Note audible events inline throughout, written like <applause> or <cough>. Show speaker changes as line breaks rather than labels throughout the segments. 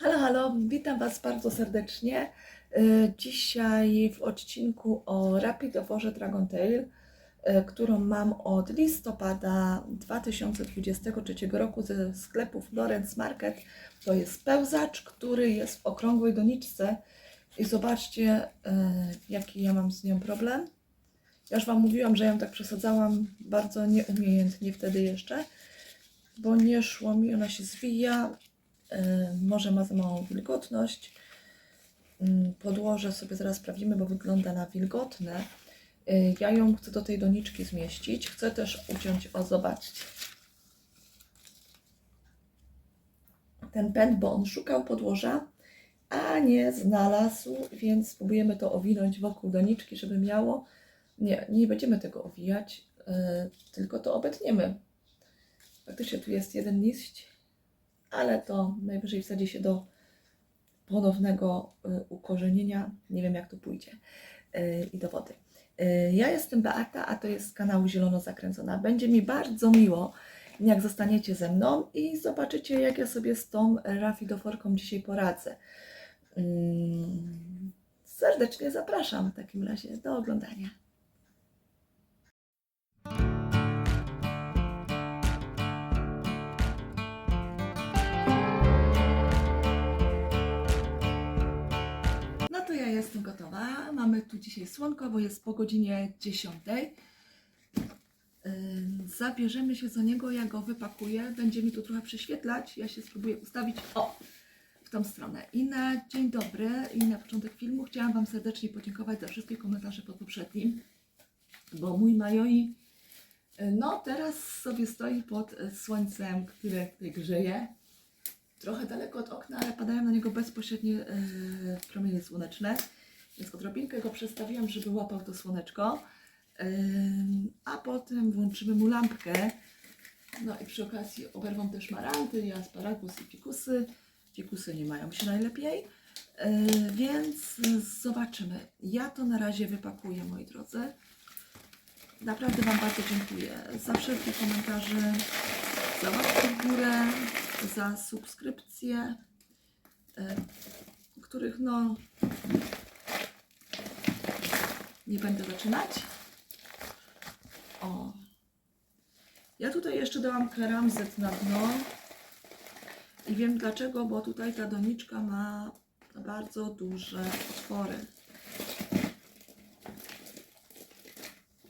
Halo, halo, witam Was bardzo serdecznie. E, Dzisiaj w odcinku o Rapidoworze Dragon Tail, e, którą mam od listopada 2023 roku ze sklepu Florence Market. To jest pełzacz, który jest w okrągłej doniczce. I zobaczcie, e, jaki ja mam z nią problem. Ja już Wam mówiłam, że ją tak przesadzałam bardzo nieumiejętnie wtedy jeszcze, bo nie szło mi, ona się zwija, może ma za małą wilgotność. Mm, Podłoże sobie zaraz sprawdzimy, bo wygląda na wilgotne. E, Ja ją chcę do tej doniczki zmieścić. Chcę też uciąć, o zobaczcie. Ten pęd, bo on szukał podłoża, a nie znalazł, więc spróbujemy to owinąć wokół doniczki, żeby miało. Nie, nie będziemy tego owijać, e, tylko to obetniemy. Faktycznie tu jest jeden liść, ale to najwyżej wsadzi się do ponownego y, ukorzenienia. Nie wiem, jak to pójdzie. Y, I do wody. Y, Ja jestem Beata, a to jest z kanału Zielono Zakręcona. Będzie mi bardzo miło, jak zostaniecie ze mną i zobaczycie, jak ja sobie z tą rafidoforką dzisiaj poradzę. Mm, Serdecznie zapraszam w takim razie do oglądania. To ja jestem gotowa. Mamy tu dzisiaj słonko, bo jest po godzinie 10. Ym, Zabierzemy się za niego, ja go wypakuję. Będzie mi tu trochę prześwietlać. Ja się spróbuję ustawić o, w tą stronę. I na dzień dobry, i na początek filmu chciałam Wam serdecznie podziękować za wszystkie komentarze pod poprzednim, bo mój Majoi y, no teraz sobie stoi pod y, słońcem, które które grzeje trochę daleko od okna, ale padają na niego bezpośrednie yy, promienie słoneczne. Więc odrobinkę go przestawiłam, żeby łapał to słoneczko. Yy, a potem włączymy mu lampkę. No i przy okazji oberwą też maranty, i asparagus i fikusy. Fikusy nie mają się najlepiej. Yy, więc zobaczymy. Ja to na razie wypakuję, moi drodzy. Naprawdę Wam bardzo dziękuję za wszelkie komentarze, za łapki w górę, za subskrypcje, e, których no nie będę zaczynać. O. Ja tutaj jeszcze dałam keramzyt na dno i wiem dlaczego, bo tutaj ta doniczka ma bardzo duże otwory.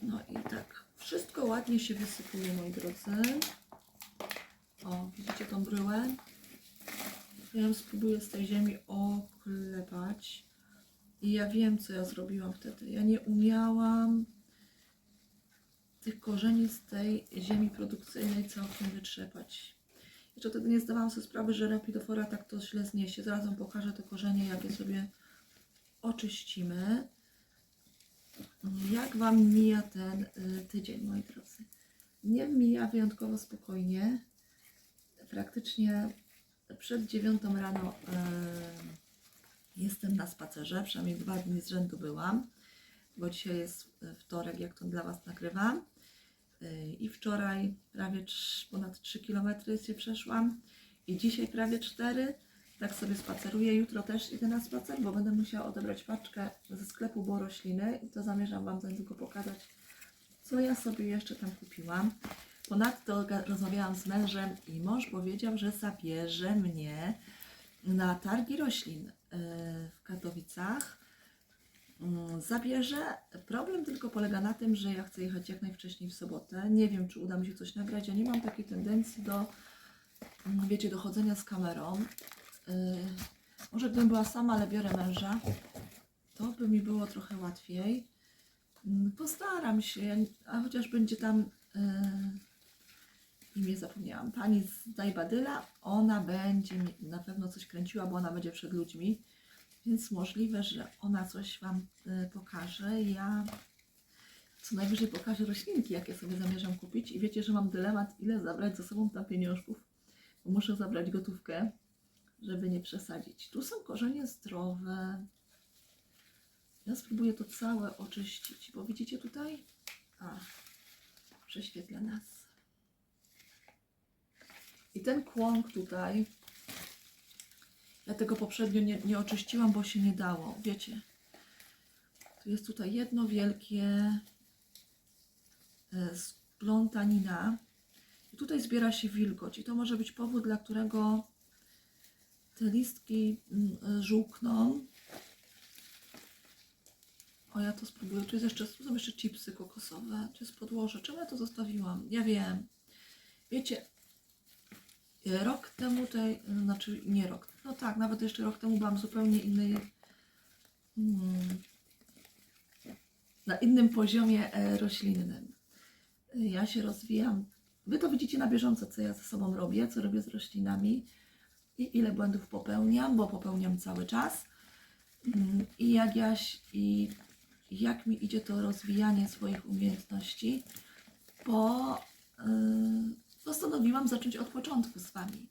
No i tak, wszystko ładnie się wysypuje, moi drodzy. O, widzicie tą bryłę? Ja ją spróbuję z tej ziemi oklepać. I ja wiem, co ja zrobiłam wtedy. Ja nie umiałam tych korzeni z tej ziemi produkcyjnej całkiem wytrzepać. Jeszcze wtedy nie zdawałam sobie sprawy, że rapidofora tak to źle zniesie. Zaraz wam pokażę te korzenie, jak je sobie oczyścimy. Jak Wam mija ten y, tydzień, moi drodzy? Nie mija wyjątkowo spokojnie. Praktycznie przed dziewiątą rano y, jestem na spacerze, przynajmniej dwa dni z rzędu byłam, bo dzisiaj jest wtorek, jak to dla Was nagrywam. Y, I wczoraj prawie trz- ponad 3 km się przeszłam i dzisiaj prawie 4 tak sobie spaceruję. Jutro też idę na spacer, bo będę musiała odebrać paczkę ze sklepu Bo Rośliny i to zamierzam Wam niedługo pokazać, co ja sobie jeszcze tam kupiłam. Ponadto rozmawiałam z mężem i mąż powiedział, że zabierze mnie na targi roślin yy, w Katowicach. Mm, Zabierze. Problem tylko polega na tym, że ja chcę jechać jak najwcześniej w sobotę. Nie wiem, czy uda mi się coś nagrać. Ja nie mam takiej tendencji do, mm, wiecie, do chodzenia z kamerą. Yy, może gdybym była sama, ale biorę męża, to by mi było trochę łatwiej. Mm, Postaram się, a chociaż będzie tam yy, imię zapomniałam. Pani z Dajbadyla, ona będzie na pewno coś kręciła, bo ona będzie przed ludźmi, więc możliwe, że ona coś Wam y, pokaże. Ja co najwyżej pokażę roślinki, jakie sobie zamierzam kupić i wiecie, że mam dylemat, ile zabrać ze sobą tam pieniążków, bo muszę zabrać gotówkę, żeby nie przesadzić. Tu są korzenie zdrowe. Ja spróbuję to całe oczyścić, bo widzicie tutaj? A, prześwietla nas. I ten kłąk tutaj Ja tego poprzednio nie, nie oczyściłam, bo się nie dało. Wiecie, tu jest tutaj jedno wielkie e, splątanina. I tutaj zbiera się wilgoć. I to może być powód, dla którego te listki mm, e, żółkną. O, ja to spróbuję. Tu, jest jeszcze, tu są jeszcze chipsy kokosowe. Tu jest podłoże. Czemu ja to zostawiłam? Ja wiem. Wiecie, e, rok temu tej, znaczy nie rok, no tak, nawet jeszcze rok temu byłam zupełnie innej, mm, na innym poziomie e, roślinnym. Ja się rozwijam. Wy to widzicie na bieżąco, co ja ze sobą robię, co robię z roślinami i ile błędów popełniam, bo popełniam cały czas. Mm, I jak jaś, i jak mi idzie to rozwijanie swoich umiejętności, bo yy, postanowiłam zacząć od początku z Wami.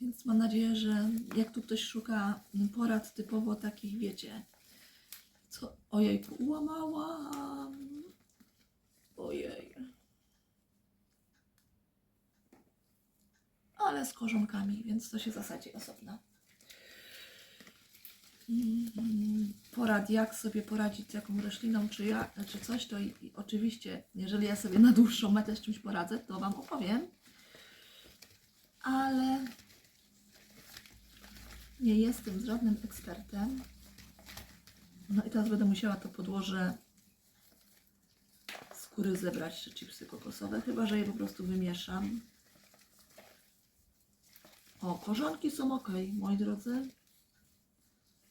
Więc mam nadzieję, że jak tu ktoś szuka porad typowo takich, wiecie, co, ojejku, ułamałam, ojej. Ale z korzonkami, więc to się zasadzi osobno. Mm, Porad, jak sobie poradzić z jaką rośliną, czy, ja, czy coś, to i, i oczywiście, jeżeli ja sobie na dłuższą metę z czymś poradzę, to Wam opowiem. Ale nie jestem żadnym ekspertem. No i teraz będę musiała to podłoże skóry zebrać, czy chipsy kokosowe, chyba że je po prostu wymieszam. O, korzonki są ok, moi drodzy.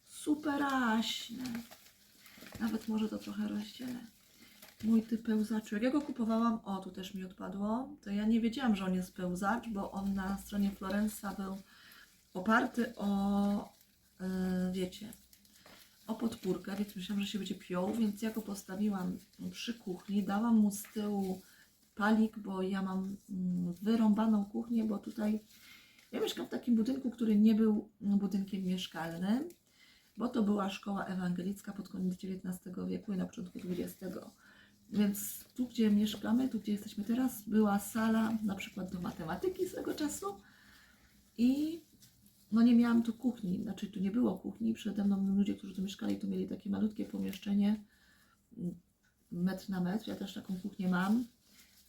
Superaśne. Nawet może to trochę rozdzielę. Mój typ pełzaczu. Jak ja go kupowałam, o tu też mi odpadło, to ja nie wiedziałam, że on jest pełzacz, bo on na stronie Florensa był oparty o, yy, wiecie, o podpórkę, więc myślałam, że się będzie piął, więc ja go postawiłam przy kuchni, dałam mu z tyłu palik, bo ja mam mm, wyrąbaną kuchnię, bo tutaj ja mieszkam w takim budynku, który nie był budynkiem mieszkalnym, bo to była szkoła ewangelicka pod koniec XIX wieku i na początku XX. Więc tu, gdzie mieszkamy, tu, gdzie jesteśmy teraz, była sala na przykład do matematyki swego czasu i no nie miałam tu kuchni, znaczy tu nie było kuchni. Przede mną ludzie, którzy tu mieszkali, tu mieli takie malutkie pomieszczenie, m, metr na metr. Ja też taką kuchnię mam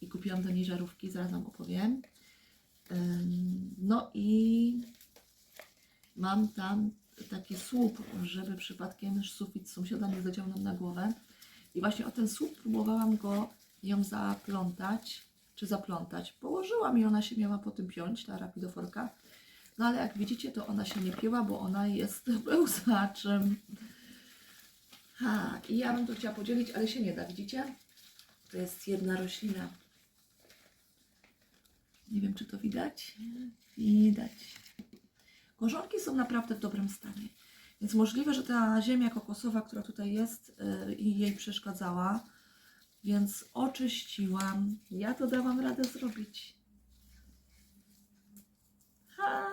i kupiłam do niej żarówki, zaraz Wam opowiem. No i mam tam taki słup, żeby przypadkiem sufit sąsiada nie nam na głowę. I właśnie o ten słup próbowałam go, ją zaplątać, czy zaplątać. Położyłam i ona się miała po tym piąć, ta rapidoforka. No ale jak widzicie, to ona się nie piła, bo ona jest <laughs> pełzaczem. Ha, i ja bym to chciała podzielić, ale się nie da, widzicie? To jest jedna roślina. Nie wiem, czy to widać. Widać. Korzonki są naprawdę w dobrym stanie. Więc możliwe, że ta ziemia kokosowa, która tutaj jest, yy, i jej przeszkadzała. Więc oczyściłam. Ja to dałam radę zrobić. Ha!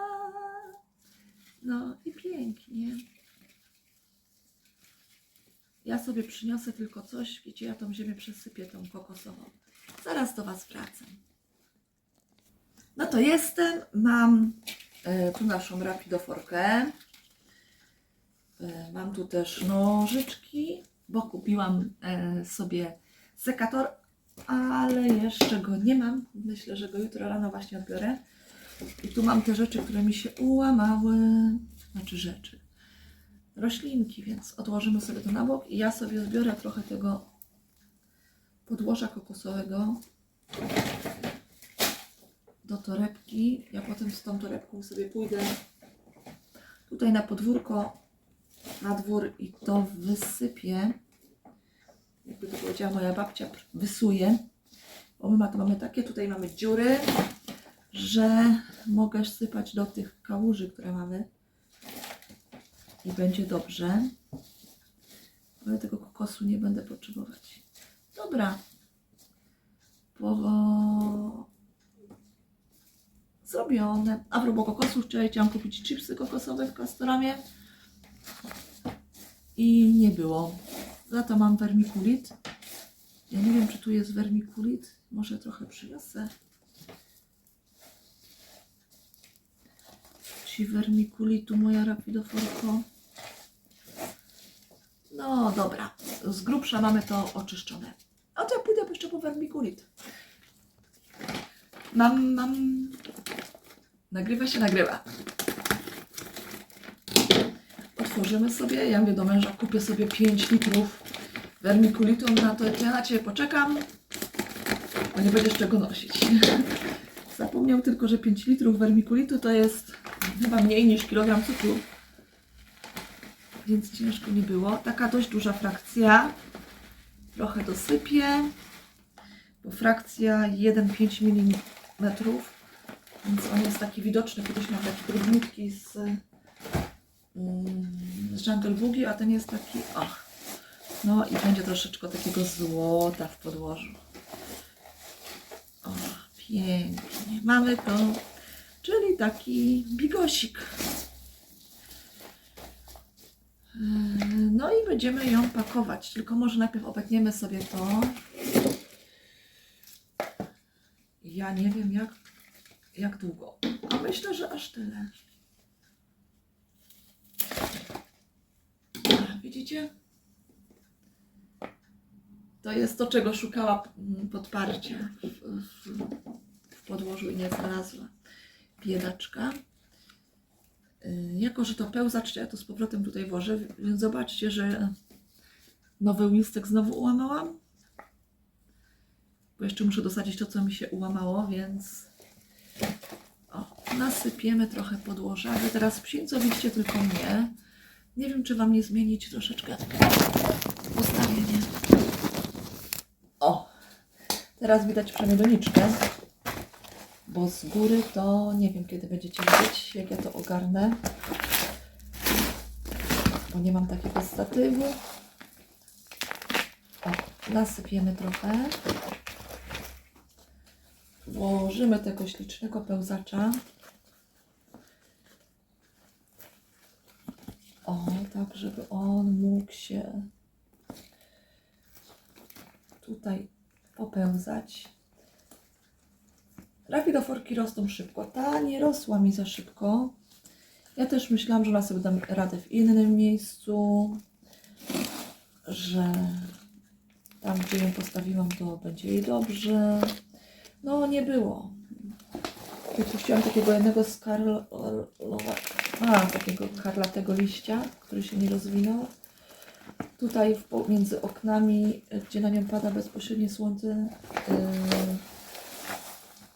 No i pięknie. Ja sobie przyniosę tylko coś, wiecie, ja tą ziemię przesypię tą kokosową. Zaraz do Was wracam. No to jestem, mam e, tu naszą rapidoforkę. E, mam tu też nożyczki, bo kupiłam e, sobie sekator, ale jeszcze go nie mam. Myślę, że go jutro rano właśnie odbiorę. I tu mam te rzeczy, które mi się ułamały. Znaczy rzeczy. Roślinki, więc odłożymy sobie to na bok i ja sobie zbiorę trochę tego podłoża kokosowego do torebki. Ja potem z tą torebką sobie pójdę tutaj na podwórko, na dwór i to wysypię. Jakby to powiedziała moja babcia, wysuję. Bo my to mamy takie, tutaj mamy dziury, że mogę sypać do tych kałuży, które mamy i będzie dobrze. Ale tego kokosu nie będę potrzebować. Dobra. Bo zrobione. A propos kokosów, wczoraj chciałam kupić chipsy kokosowe w Castoramie i nie było. Za to mam vermiculit. Ja nie wiem, czy tu jest vermiculit. Może trochę przyniosę. Ci wermikulitu, moja rapidoforko. No dobra, z grubsza mamy to oczyszczone. A to ja pójdę jeszcze po wermikulit. Mam, mam... Nagrywa się, nagrywa. Otworzymy sobie, ja mówię do męża, kupię sobie 5 litrów wermikulitu, na to, ja na Ciebie poczekam, bo nie będziesz czego nosić. <laughs> Zapomniał tylko, że 5 litrów wermikulitu to jest chyba mniej niż kilogram cukru. Więc ciężko nie było. Taka dość duża frakcja. Trochę dosypię. Bo frakcja 1,5 mm. Więc on jest taki widoczny. Kiedyś miał taki drobniutki z, mm, z Jungle Boogie, a ten jest taki. Ach. No i będzie troszeczkę takiego złota w podłożu. O, pięknie. Mamy to, czyli taki bigosik. No i będziemy ją pakować. Tylko może najpierw obetniemy sobie to. Ja nie wiem jak, jak długo. A myślę, że aż tyle. A, Widzicie? To jest to, czego szukała podparcia w, w, w podłożu i nie znalazła. Biedaczka. Y, Jako, że to pełzacz, ja to z powrotem tutaj włożę, więc zobaczcie, że nowy listek znowu ułamałam. Bo jeszcze muszę dosadzić to, co mi się ułamało, więc o, nasypiemy trochę podłoża. Wy teraz psińcowicie tylko mnie. Nie wiem, czy Wam nie zmienić troszeczkę ustawienie. O, teraz widać przynajmniej doniczkę, bo z góry to nie wiem, kiedy będziecie widzieć, jak ja to ogarnę, bo nie mam takiego statywu. O, nasypiemy trochę. Włożymy tego ślicznego pełzacza. O, tak, żeby on mógł się tutaj popełzać. Rafidoforki rosną szybko. Ta nie rosła mi za szybko. Ja też myślałam, że ona sobie dam radę w innym miejscu, że tam, gdzie ją postawiłam, to będzie jej dobrze. No, nie było. Wypuściłam takiego jednego skarlowa, a, takiego karlatego liścia, który się nie rozwinął. Tutaj między oknami, gdzie na nią pada bezpośrednie słońce, yy,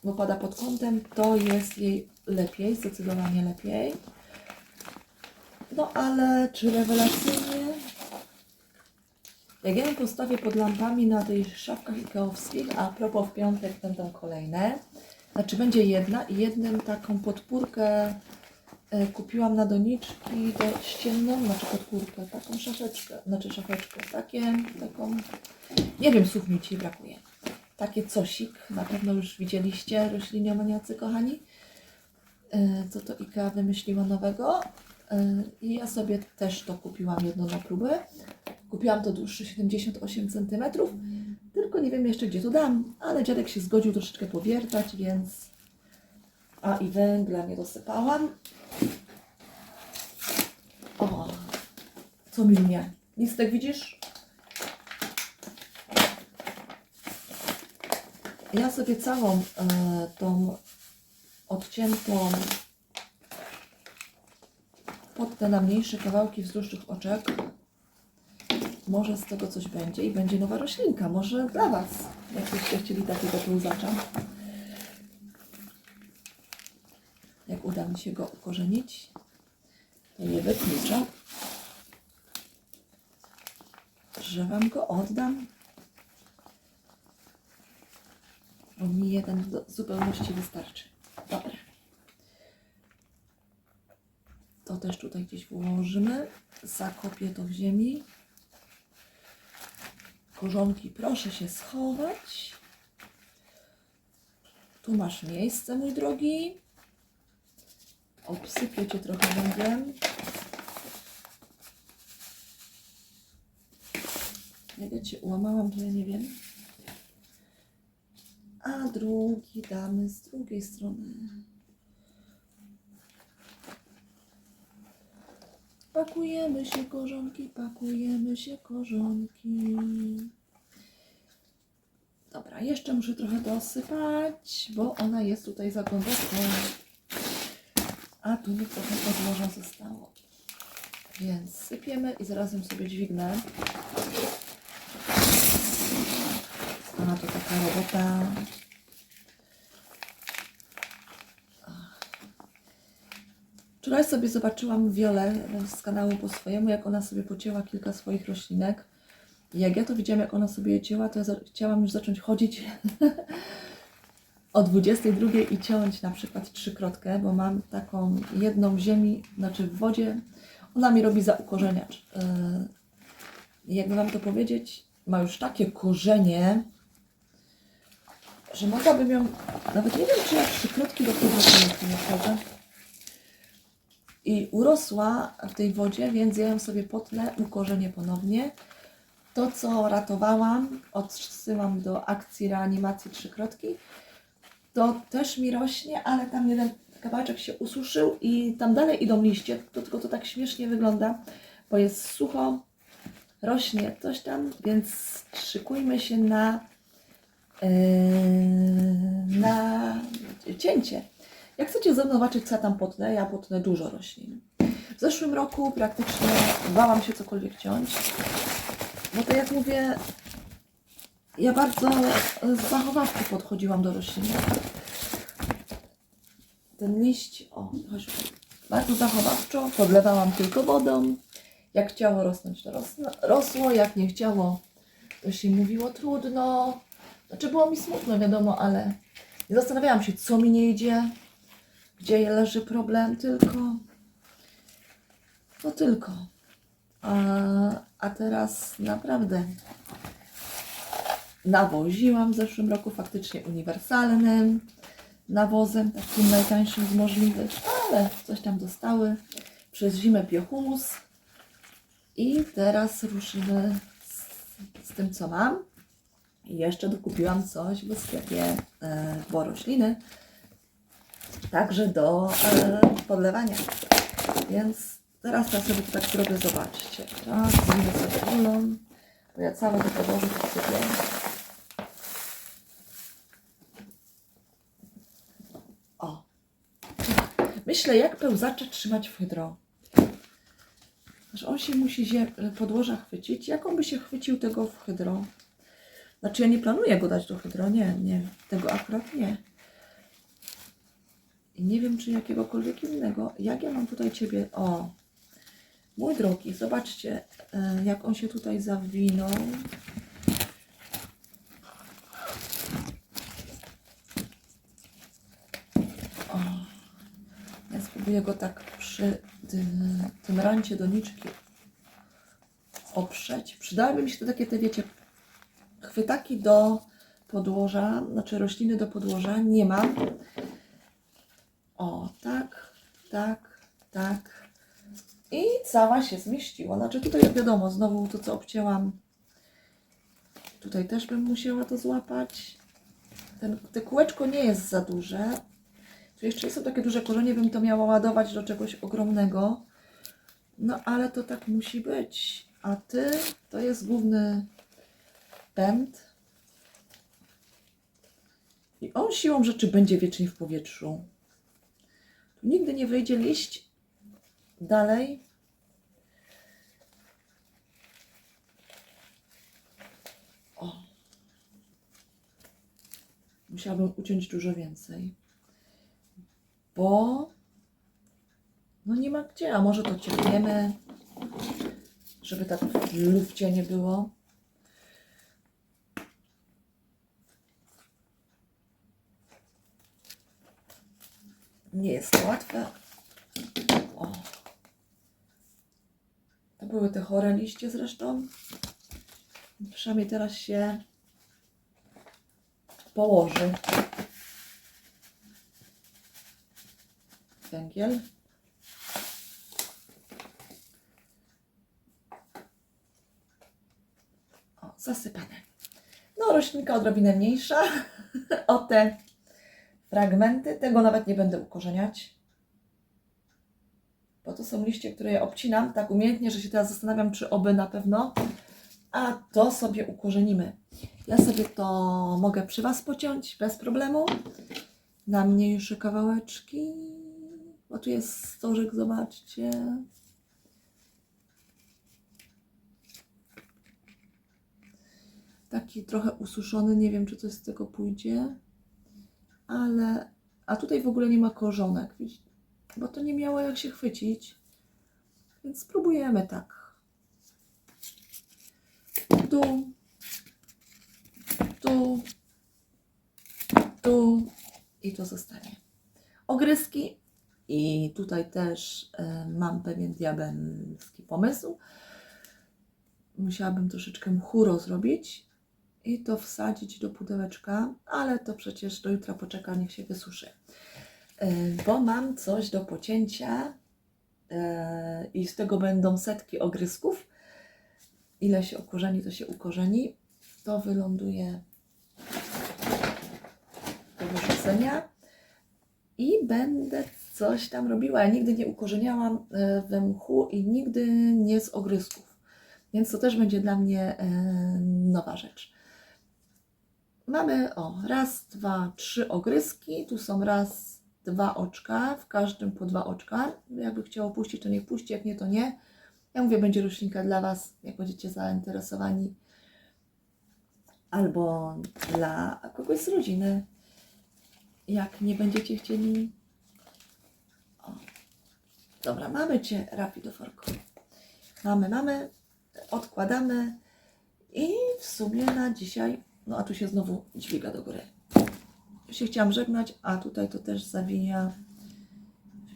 bo pada pod kątem, to jest jej lepiej, zdecydowanie lepiej. No ale czy rewelacyjnie? Jak ja ją postawię pod lampami na tych szafkach ikeowskich, a propos w piątek będą kolejne, znaczy będzie jedna i jednym taką podpórkę kupiłam na doniczki do ścienną, znaczy podpórkę, taką szafeczkę, znaczy szafeczkę, takie, taką, nie wiem, słów mi ci brakuje. Takie cosik, na pewno już widzieliście rośliniomaniacy kochani, e, co to IKEA wymyśliła nowego. E, I ja sobie też to kupiłam jedno na próbę. Kupiłam to dłuższe 78 cm, tylko nie wiem jeszcze gdzie to dam, ale dziadek się zgodził troszeczkę powiertać, więc... A i węgla nie dosypałam. O, co mi mnie? Listek widzisz? Ja sobie całą e, tą odciętą pod te na mniejsze kawałki wzdłuż oczek może z tego coś będzie i będzie nowa roślinka. Może dla Was, jakbyście chcieli takiego pełzacza. Jak uda mi się go ukorzenić, to nie wykluczam, że Wam go oddam. Bo mi jeden w zupełności wystarczy. Dobra. To też tutaj gdzieś włożymy. Zakopię to w ziemi. Korzonki proszę się schować. Tu masz miejsce, mój drogi. Obsypię cię trochę węglem. Jak ja cię ułamałam, to ja nie wiem. A drugi damy z drugiej strony. Pakujemy się korzonki, pakujemy się korzonki. Dobra, jeszcze muszę trochę dosypać, bo ona jest tutaj za głęboko. A tu mi trochę podłoża zostało. Więc sypiemy i zaraz ją sobie dźwignę. A to taka robota. Wczoraj sobie zobaczyłam Wiolę z kanału po swojemu, jak ona sobie pocięła kilka swoich roślinek. I jak ja to widziałam, jak ona sobie je cięła, to ja chciałam już zacząć chodzić <laughs> o 22 i ciąć na przykład trzykrotkę, bo mam taką jedną w ziemi, znaczy w wodzie. Ona mi robi za ukorzeniacz. Yy, Jakby Wam to powiedzieć, ma już takie korzenie, że mogłabym ją, nawet nie wiem, czy ja trzykrotki do tej wody. I urosła w tej wodzie, więc ja ją sobie potnę, ukorzenię ponownie. To, co ratowałam, odsyłam do akcji reanimacji trzykrotki, to też mi rośnie, ale tam jeden kawałeczek się ususzył i tam dalej idą liście, to tylko to tak śmiesznie wygląda, bo jest sucho, rośnie coś tam, więc szykujmy się na, yy, na cięcie. Jak chcecie ze mną zobaczyć, co ja tam potnę, ja potnę dużo roślin. W zeszłym roku praktycznie bałam się cokolwiek ciąć, bo to jak mówię, ja bardzo e, zachowawczo podchodziłam do roślin. Ten liść, o, chodź, bardzo zachowawczo, podlewałam tylko wodą. Jak chciało rosnąć, to rosno, rosło, jak nie chciało, to się mówiło trudno. Znaczy było mi smutno, wiadomo, ale nie zastanawiałam się, co mi nie idzie, gdzie leży problem, tylko to tylko. A, a teraz naprawdę nawoziłam w zeszłym roku faktycznie uniwersalnym nawozem, takim najtańszym z możliwych, ale coś tam dostały. Przez zimę biohumus i teraz ruszymy z, z tym, co mam. I jeszcze dokupiłam coś w sklepie e, także do e, podlewania. Więc teraz ja sobie to tak zrobię, zobaczcie. Raz, sobie rulą, bo ja całe to podłożę to sobie. Myślę, jak pełzacza trzymać w hydro. Że on się musi podłoża chwycić. Jak on by się chwycił tego w hydro? Znaczy ja nie planuję go dać do hydro, nie, nie. Tego akurat nie. I nie wiem, czy jakiegokolwiek innego. Jak ja mam tutaj Ciebie... O! Mój drogi, zobaczcie, e, jak on się tutaj zawinął. O! Ja spróbuję go tak przy tym, tym rancie doniczki oprzeć. Przydałyby mi się to takie, te wiecie, chwytaki do podłoża, znaczy rośliny do podłoża. Nie mam. O, tak, tak, tak. I cała się zmieściła. Znaczy tutaj wiadomo, znowu to co obcięłam. Tutaj też bym musiała to złapać. Ten, te kółeczko nie jest za duże. Jeszcze są takie duże korzenie, bym to miała ładować do czegoś ogromnego. No ale to tak musi być. A ty to jest główny pęd. I on siłą rzeczy będzie wiecznie w powietrzu. Tu nigdy nie wyjdzie liść dalej. O. Musiałabym uciąć dużo więcej. Bo no nie ma gdzie, a może to ciepniemy, żeby tak w lufcie nie było. Nie jest to łatwe. O. To były te chore liście zresztą. Przynajmniej teraz się położy. Węgiel. O, zasypane. No, roślinka odrobinę mniejsza <laughs> o te fragmenty. Tego nawet nie będę ukorzeniać. bo to są liście, które ja obcinam tak umiejętnie, że się teraz zastanawiam, czy oby na pewno. A to sobie ukorzenimy. Ja sobie to mogę przy Was pociąć bez problemu. Na mniejsze kawałeczki. Bo tu jest stożek, zobaczcie. Taki trochę ususzony, nie wiem czy coś z tego pójdzie. Ale, a tutaj w ogóle nie ma korzonek, widzicie? Bo to nie miało jak się chwycić. Więc spróbujemy tak. Tu, tu, tu i to zostanie. Ogryski i tutaj też e, mam pewien diabelski pomysł. Musiałabym troszeczkę mchu zrobić i to wsadzić do pudełeczka, ale to przecież do jutra poczeka, niech się wysuszy. E, Bo mam coś do pocięcia e, i z tego będą setki ogrysków. Ile się ukorzeni, to się ukorzeni. To wyląduje do wyrzucenia i będę coś tam robiła. Ja nigdy nie ukorzeniałam e, we mchu i nigdy nie z ogrysków, więc to też będzie dla mnie e, nowa rzecz. Mamy o raz, dwa, trzy ogryski. Tu są raz, dwa oczka, w każdym po dwa oczka. Jakby chciało puścić, to niech puści, jak nie, to nie. Ja mówię, będzie roślinka dla Was, jak będziecie zainteresowani. Albo dla kogoś z rodziny. Jak nie będziecie chcieli. Dobra, mamy Cię, rapidoforko. Mamy, mamy. Odkładamy. I w sumie na dzisiaj. No a tu się znowu dźwiga do góry. Już się chciałam żegnać, a tutaj to też zawija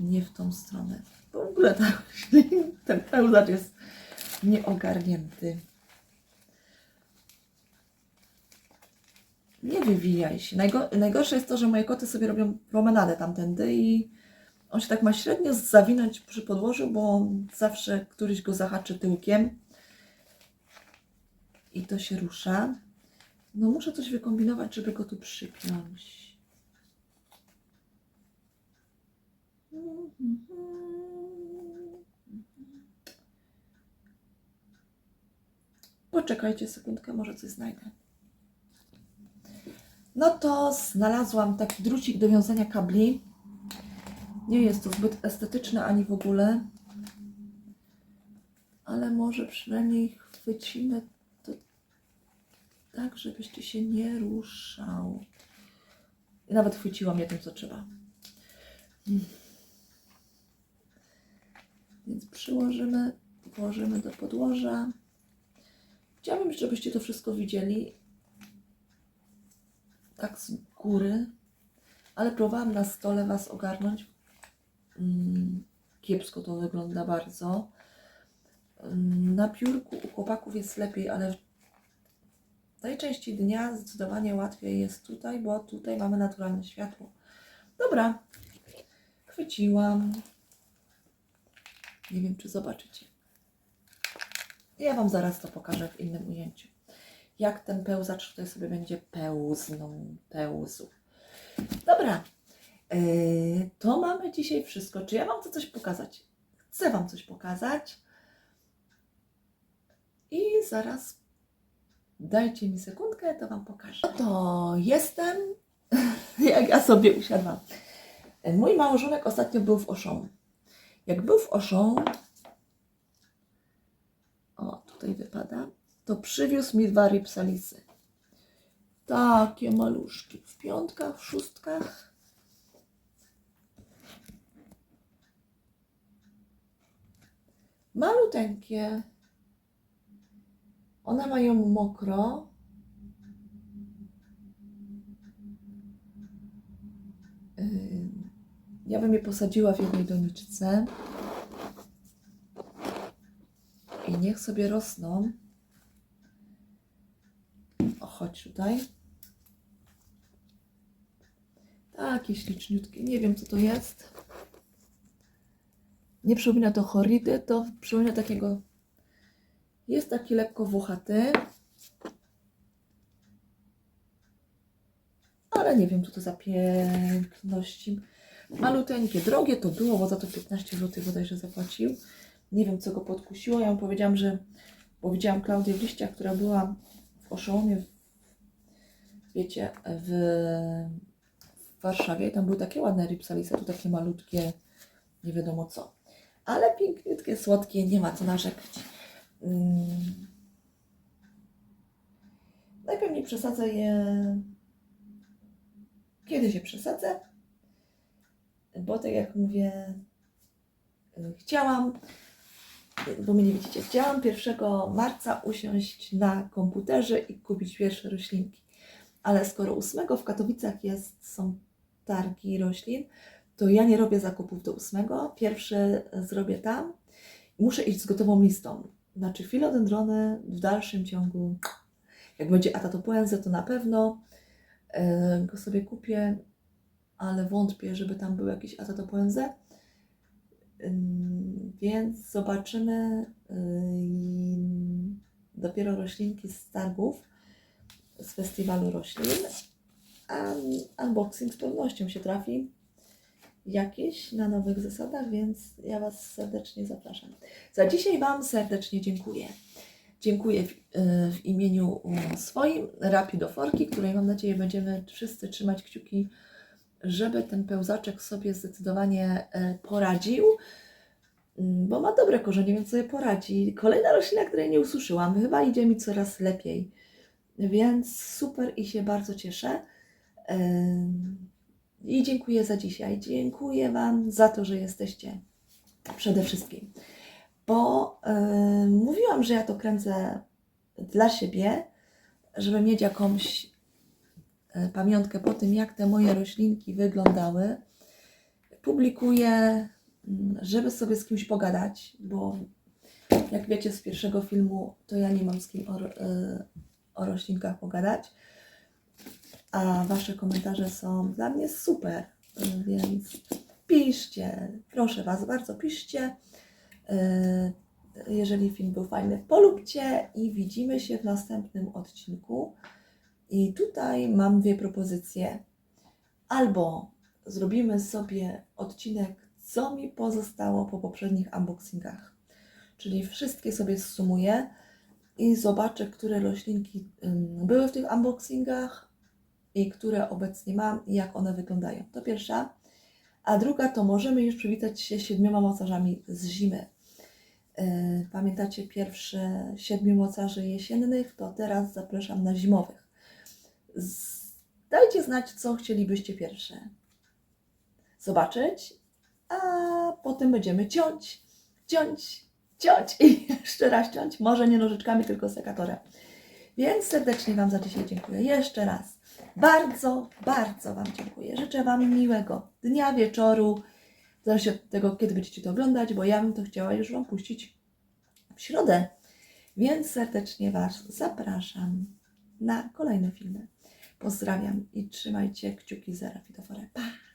nie w tą stronę. W ogóle tak, <laughs> ten pełzacz jest nieogarnięty. Nie wywijaj się. Najgo, najgorsze jest to, że moje koty sobie robią promenadę tamtędy i on się tak ma średnio zawinąć przy podłożu, bo zawsze któryś go zahaczy tyłkiem i to się rusza. No muszę coś wykombinować, żeby go tu przypiąć. Poczekajcie sekundkę, może coś znajdę. No to znalazłam taki drucik do wiązania kabli. Nie jest to zbyt estetyczne ani w ogóle. Ale może przynajmniej chwycimy to tak, żebyście się nie ruszał. I nawet chwyciłam jednym, co trzeba. Mm. Więc przyłożymy, włożymy do podłoża. Chciałabym, żebyście to wszystko widzieli tak z góry, ale próbowałam na stole Was ogarnąć. Mm, Kiepsko to wygląda bardzo. Mm, Na piórku u chłopaków jest lepiej, ale w tej części dnia zdecydowanie łatwiej jest tutaj, bo tutaj mamy naturalne światło. Dobra, chwyciłam. Nie wiem, czy zobaczycie. Ja Wam zaraz to pokażę w innym ujęciu. Jak ten pełzacz tutaj sobie będzie pełznął, pełzł. Dobra, to mamy dzisiaj wszystko. Czy ja Wam chcę coś pokazać? Chcę Wam coś pokazać. I zaraz dajcie mi sekundkę, to Wam pokażę. To jestem, <laughs> jak ja sobie usiadłam. Mój małżonek ostatnio był w Oszą. Jak był w Oszą, o tutaj wypada, to przywiózł mi dwa ripsalisy. Takie maluszki, w piątkach, w szóstkach. Maluteńkie. One mają mokro. Ja bym je posadziła w jednej doniczce. I niech sobie rosną. O, chodź tutaj. Takie śliczniutkie. Nie wiem, co to jest. Nie przypomina to choridy, to przypomina takiego... Jest taki lekko włochaty. Ale nie wiem, co to za piękności. Maluteńkie, drogie to było, bo za to 15 zł bodajże zapłacił. Nie wiem, co go podkusiło. Ja mu powiedziałam, że, bo widziałam Klaudię w liściach, która była w Oszołomie, wiecie, w, w Warszawie. Tam były takie ładne ripsalisa, tu takie malutkie, nie wiadomo co. Ale piękniutkie, słodkie, nie ma co narzekać. Mm. Najpewniej przesadzę je. Kiedy się przesadzę? Bo tak jak mówię, chciałam, bo mnie nie widzicie, chciałam 1 marca usiąść na komputerze i kupić pierwsze roślinki. Ale skoro 8 w Katowicach jest, są targi roślin, to ja nie robię zakupów do 8. Pierwsze zrobię tam. Muszę iść z gotową listą. Znaczy filodendrony w dalszym ciągu, jak będzie atatopoenze, to na pewno e, go sobie kupię, ale wątpię, żeby tam był jakiś atatopoenze. Ym, Więc zobaczymy y, dopiero roślinki z targów, z festiwalu roślin. A unboxing z pewnością się trafi jakieś na nowych zasadach, więc ja Was serdecznie zapraszam. Za dzisiaj Wam serdecznie dziękuję. Dziękuję w, y, w imieniu y, swoim, Rapidoforki, której mam nadzieję będziemy wszyscy trzymać kciuki, żeby ten pełzaczek sobie zdecydowanie y, poradził, Mm, bo ma dobre korzenie, więc sobie poradzi. Kolejna roślina, której nie ususzyłam, chyba idzie mi coraz lepiej, więc super i się bardzo cieszę. I dziękuję za dzisiaj. Dziękuję Wam za to, że jesteście przede wszystkim. Bo y, mówiłam, że ja to kręcę dla siebie, żeby mieć jakąś y, pamiątkę po tym, jak te moje roślinki wyglądały. Publikuję, mm, żeby sobie z kimś pogadać, bo jak wiecie z pierwszego filmu, to ja nie mam z kim o, ro- y, o roślinkach pogadać a Wasze komentarze są dla mnie super, więc piszcie, proszę Was bardzo, piszcie. Y, Jeżeli film był fajny, polubcie i widzimy się w następnym odcinku. I tutaj mam dwie propozycje. Albo zrobimy sobie odcinek, co mi pozostało po poprzednich unboxingach. Czyli wszystkie sobie zsumuję i zobaczę, które roślinki były w tych unboxingach, i które obecnie mam i jak one wyglądają. To pierwsza. A druga to możemy już przywitać się siedmioma mocarzami z zimy. Yy, Pamiętacie pierwsze siedmiu mocarzy jesiennych? To teraz zapraszam na zimowych. Dajcie znać, co chcielibyście pierwsze zobaczyć, a potem będziemy ciąć, ciąć, ciąć i <laughs> jeszcze raz ciąć. Może nie nożyczkami, tylko sekatorem. Więc serdecznie Wam za dzisiaj dziękuję. Jeszcze raz. Bardzo, bardzo Wam dziękuję. Życzę Wam miłego dnia, wieczoru. Zależy od tego, kiedy będziecie to oglądać, bo ja bym to chciała już Wam puścić w środę. Więc serdecznie Was zapraszam na kolejne filmy. Pozdrawiam i trzymajcie kciuki za Rafitoforę. Pa!